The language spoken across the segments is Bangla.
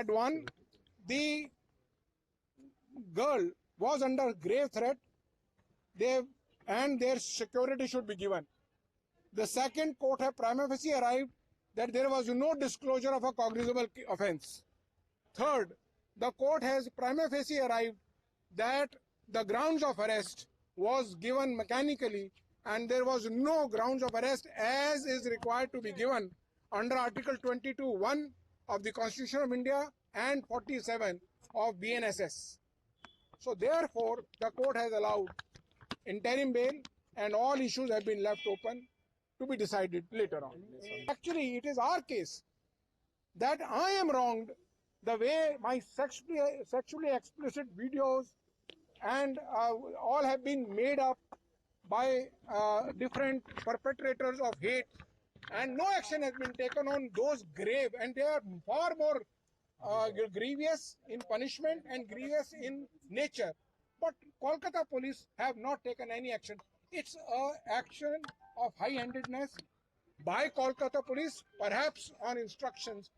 that one, the girl was under grave threat, they and their security should be given. The second court have prima facie arrived that there was no disclosure of a cognizable offense. Third, the court has prima facie arrived that the grounds of arrest was given mechanically and there was no grounds of arrest as is required to be given under Article 22.1 of the Constitution of India and 47 of BNSS. So therefore, the court has allowed interim bail and all issues have been left open to be decided later on. Actually, it is our case that I am wronged the way my sexually, sexually explicit videos and uh, all have been made up by uh, different perpetrators of hate and no action has been taken on those grave and they are far more uh, grievous in punishment and grievous in nature but kolkata police have not taken any action it's a action of high handedness by kolkata police perhaps on instructions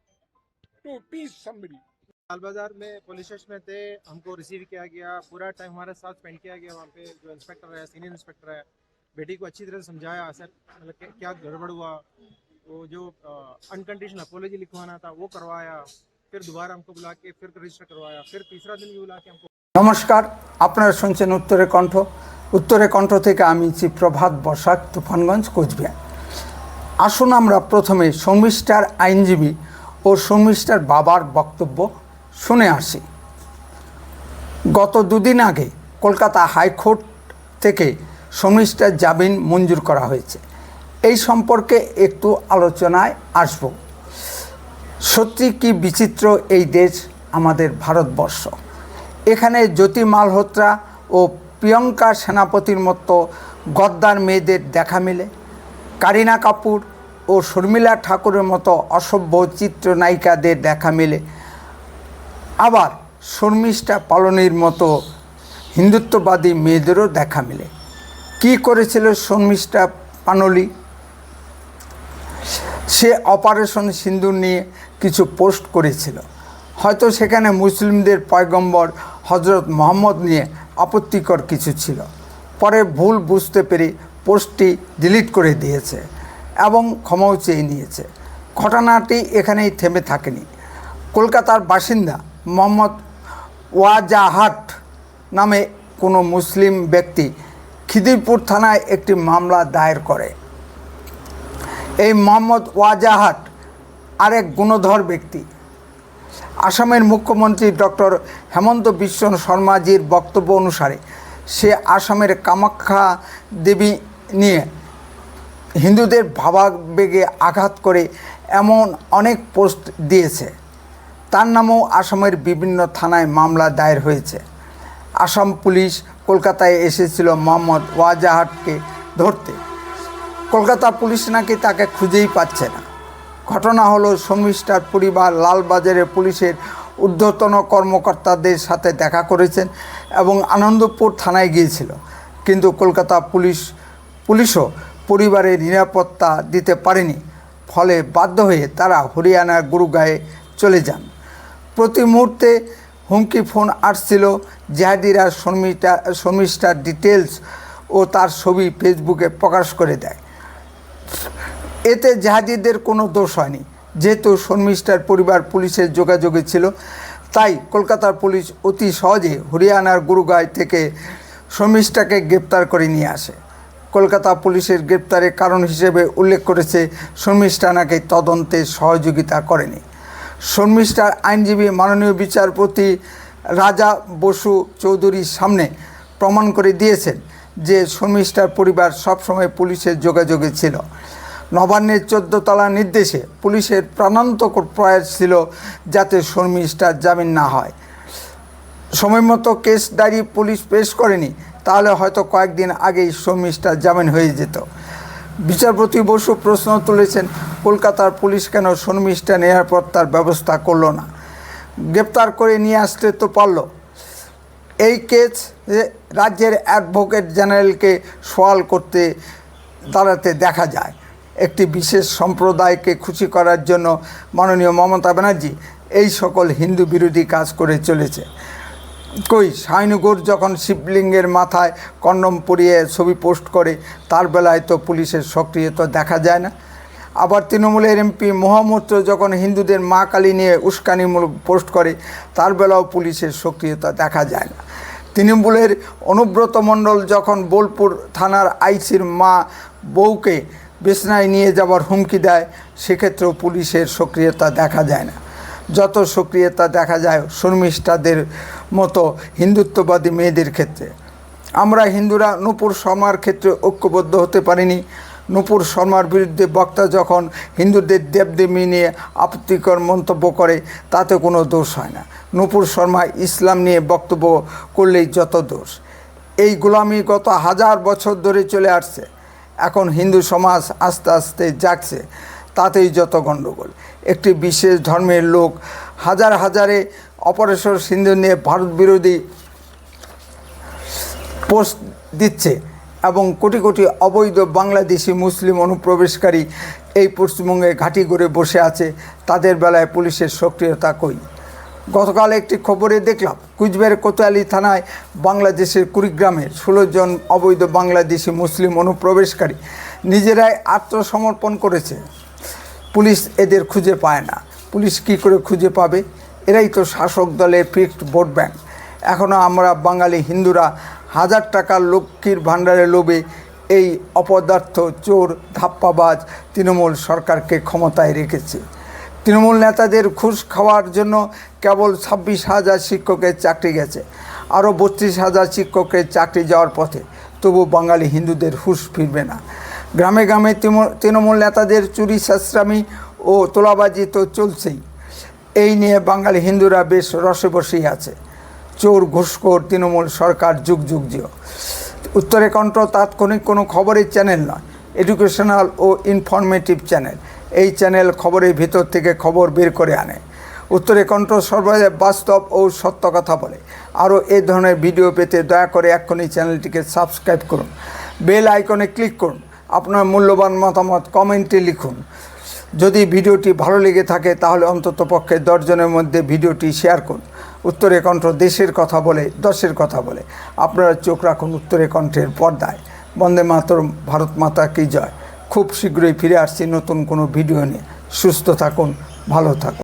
to tease somebody लाल बाजार में पुलिस स्टेशन में थे हमको रिसीव किया गया पूरा टाइम हमारे साथ स्पेंड किया गया वहाँ पे जो इंस्पेक्टर है सीनियर इंस्पेक्टर है बेटी को अच्छी तरह से समझाया सर मतलब क्या- क्या गड़बड़ हुआ वो जो अनकंडीशनल अपोलॉजी लिखवाना था वो करवाया फिर दोबारा हमको बुला के फिर रजिस्टर करवाया फिर तीसरा दिन भी बुला के हमको নমস্কার আপনারা শুনছেন উত্তরে কণ্ঠ উত্তরে কণ্ঠ থেকে আমি ছি প্রভাত বসাক তুফানগঞ্জ কোচবিহার আসুন আমরা প্রথমে শর্মিষ্ঠার আইনজীবী ও শর্মিষ্ঠার বাবার বক্তব্য শুনে আসি গত দুদিন আগে কলকাতা হাইকোর্ট থেকে শর্মিষ্ঠার জামিন মঞ্জুর করা হয়েছে। এই সম্পর্কে একটু আলোচনায় আসব। সত্যি কি বিচিত্র এই দেশ আমাদের ভারতবর্ষ? এখানে জ্যোতি মালহোত্রা ও প্রিয়ঙ্কা সেনাপতির মতো গদ্দার মেয়েদের দেখা মেলে। কারিনা কাপুর ও শর্মিলা ঠাকুরের মতো অসভ্য চিত্রনায়িকাদের দেখা মেলে। আবার শর্মিষ্ঠা পালনীর মতো হিন্দুত্ববাদী মেয়েদেরও দেখা মেলে। কী করেছিল শর্মিষ্ঠা পানলি? সে অপারেশন সিন্দুর নিয়ে কিছু পোস্ট করেছিল। হয়তো সেখানে মুসলিমদের পয়গম্বর হজরত মোহাম্মদ নিয়ে আপত্তিকর কিছু ছিল। পরে ভুল বুঝতে পেরে পোস্টটি ডিলিট করে দিয়েছে এবং ক্ষমাও চেয়ে নিয়েছে। ঘটনাটি এখানেই থেমে থাকেনি। কলকাতার বাসিন্দা মোহাম্মদ ওয়াজাহাট নামে কোনো মুসলিম ব্যক্তি খিদিরপুর থানায় একটি মামলা দায়ের করে। এই মোহাম্মদ ওয়াজাহাট আরেক গুণধর ব্যক্তি। আসামের মুখ্যমন্ত্রী ডক্টর হেমন্ত বিশ্ব শর্মাজির বক্তব্য অনুসারে সে আসামের কামাখ্যা দেবী নিয়ে হিন্দুদের ভাবাবেগে আঘাত করে এমন অনেক পোস্ট দিয়েছে। তার নামেও আসামের বিভিন্ন থানায় মামলা দায়ের হয়েছে। আসাম পুলিশ কলকাতায় এসেছিল মোহাম্মদ ওয়াজাহাটকে ধরতে। কলকাতা পুলিশ নাকি তাকে খুঁজেই পাচ্ছে না। ঘটনা হলো, শর্মিষ্ঠার পরিবার লালবাজারে পুলিশের ঊর্ধ্বতন কর্মকর্তাদের সাথে দেখা করেছেন এবং আনন্দপুর থানায় গিয়েছিল। কিন্তু কলকাতা পুলিশ, পুলিশও পরিবারের নিরাপত্তা দিতে পারেনি। ফলে বাধ্য হয়ে তারা হরিয়ানার গুরুগাঁয়ে চলে যান। প্রতি মুহূর্তে হুমকি ফোন আসছিল জেহাদিরা শর্মিষ্ঠা, শর্মিষ্ঠার ডিটেলস ও তার ছবি ফেসবুকে প্রকাশ করে দেয়। এতে জাহাজিদের কোনো দোষ হয়নি। যেহেতু শর্মিষ্ঠার পরিবার পুলিশের যোগাযোগে ছিল, তাই কলকাতার পুলিশ অতি সহজে হরিয়ানার গুরুগাঁয় থেকে শর্মিষ্ঠাকে গ্রেপ্তার করে নিয়ে আসে। কলকাতা পুলিশের গ্রেপ্তারের কারণ হিসেবে উল্লেখ করেছে, শর্মিষ্ঠা নাকি তদন্তে সহযোগিতা করেনি। শর্মিষ্ঠার আইনজীবী মাননীয় বিচারপতি রাজা বসু চৌধুরীর সামনে প্রমাণ করে দিয়েছেন যে শর্মিষ্ঠার পরিবার সবসময় পুলিশের যোগাযোগে ছিল। নবান্নের চোদ্দ তলা নির্দেশে পুলিশের প্রাণান্তকর প্রয়াস ছিল যাতে শর্মিষ্ঠার জামিন না হয়। সময় মতো কেস ডায়েরি পুলিশ পেশ করেনি, তাহলে হয়তো কয়েকদিন আগেই শর্মিষ্ঠার জামিন হয়ে যেত। বিচারপতি বসু প্রশ্ন তুলেছেন, কলকাতার পুলিশ কেন শর্মিষ্ঠা নিরাপত্তার ব্যবস্থা করল না? গ্রেপ্তার করে নিয়ে আসতে তো পারল। এই কেস রাজ্যের অ্যাডভোকেট জেনারেলকে সওয়াল করতে দাঁড়াতে দেখা যায়। একটি বিশেষ সম্প্রদায়কে খুশি করার জন্য মাননীয় মমতা ব্যানার্জি এই সকল হিন্দু বিরোধী কাজ করে চলেছে। কই সাইনগর যখন শিবলিঙ্গের মাথায় কন্ডম পরিয়ে ছবি পোস্ট করে, তার বেলায় তো পুলিশের সক্রিয়তা দেখা যায় না। আবার তৃণমূলের এমপি মহামূর্ত যখন হিন্দুদের মা কালী নিয়ে উস্কানিমূলক পোস্ট করে, তার বেলাও পুলিশের সক্রিয়তা দেখা যায় না। তৃণমূলের অনুব্রত মণ্ডল যখন বোলপুর থানার আইসির মা বউকে বেসনায় নিয়ে যাওয়ার হুমকি দেয়, সেক্ষেত্রেও পুলিশের সক্রিয়তা দেখা যায় না। যত সক্রিয়তা দেখা যায় শর্মিষ্ঠাদের মতো হিন্দুত্ববাদী মেয়েদের ক্ষেত্রে। আমরা হিন্দুরা নূপুর শর্মার ক্ষেত্রে ঐক্যবদ্ধ হতে পারিনি। নূপুর শর্মার বিরুদ্ধে বক্তা যখন হিন্দুদের দেবদেবী নিয়ে আপত্তিকর মন্তব্য করে, তাতে কোনো দোষ হয় না। নূপুর শর্মা ইসলাম নিয়ে বক্তব্য করলেই যত দোষ। এই গোলামি গত হাজার বছর ধরে চলে আসছে। এখন হিন্দু সমাজ আস্তে আস্তে জাগছে। তাতেই যত গণ্ডগোল। একটি বিশেষ ধর্মের লোক হাজার হাজারে অপারেশন সিন্ধু নিয়ে ভারত বিরোধী পোস্ট দিচ্ছে এবং কোটি কোটি অবৈধ বাংলাদেশি মুসলিম অনুপ্রবেশকারী এই পশ্চিমবঙ্গে ঘাঁটি করে বসে আছে। তাদের বেলায় পুলিশের সক্রিয়তা কই? গতকাল একটি খবরে দেখলাম, কুচবিহার কোতোয়ালি থানায় বাংলাদেশের কুড়িগ্রামের ষোলো জন অবৈধ বাংলাদেশি মুসলিম অনুপ্রবেশকারী নিজেরাই আত্মসমর্পণ করেছে। পুলিশ এদের খুঁজে পায় না। পুলিশ কি করে খুঁজে পাবে? এরাই তো শাসক দলের ফিক্সড ভোট ব্যাংক। এখনও আমরা বাঙালি হিন্দুরা হাজার টাকার লক্ষ্মীর ভাণ্ডারে লোভে এই অপদার্থ চোর, ধাপ্পাবাজ তৃণমূল সরকারকে ক্ষমতায় রেখেছে। তৃণমূল নেতাদের ঘুষ খাওয়ার জন্য কেবল ছাব্বিশ হাজার শিক্ষকের চাকরি গেছে। আরও বত্রিশ হাজার শিক্ষকের চাকরি যাওয়ার পথে তবু বাঙালি হিন্দুদের হুশ ফিরবে না। গ্রামে গ্রামে তৃণমূল নেতাদের চুরি সাশ্রামি ও তোলাবাজি তো চলছেই। এই নিয়ে বাঙালি হিন্দুরা বেশ রসে বসেই আছে। চোর, ঘুষখোর, তৃণমূল সরকার যুগ যুগ জিও। উত্তরে কণ্ঠ তাৎক্ষণিক কোনো খবরের চ্যানেল নয়, এডুকেশনাল ও ইনফরমেটিভ চ্যানেল। এই চ্যানেল খবরের ভিতর থেকে খবর বের করে আনে। উত্তরে কণ্ঠ সর্বদা বাস্তব ও সত্য কথা বলে। আরও এই ধরনের ভিডিও পেতে দয়া করে এক্ষুনি চ্যানেলটিকে সাবস্ক্রাইব করুন। বেল আইকনে ক্লিক করুন। আপনার মূল্যবান মতামত কমেন্টে লিখুন। যদি ভিডিওটি ভালো লেগে থাকে, তাহলে অন্তত পক্ষে দশজনের মধ্যে ভিডিওটি শেয়ার করুন। উত্তরে কণ্ঠ দেশের কথা বলে, দশের কথা বলে। আপনারা চোখ রাখুন উত্তরে কণ্ঠের পর্দায়। বন্দে মাতরম, ভারত মাতা কি জয়। খুব শীঘ্রই ফিরে আসছি নতুন কোনো ভিডিও নিয়ে। সুস্থ থাকুন, ভালো থাকুন।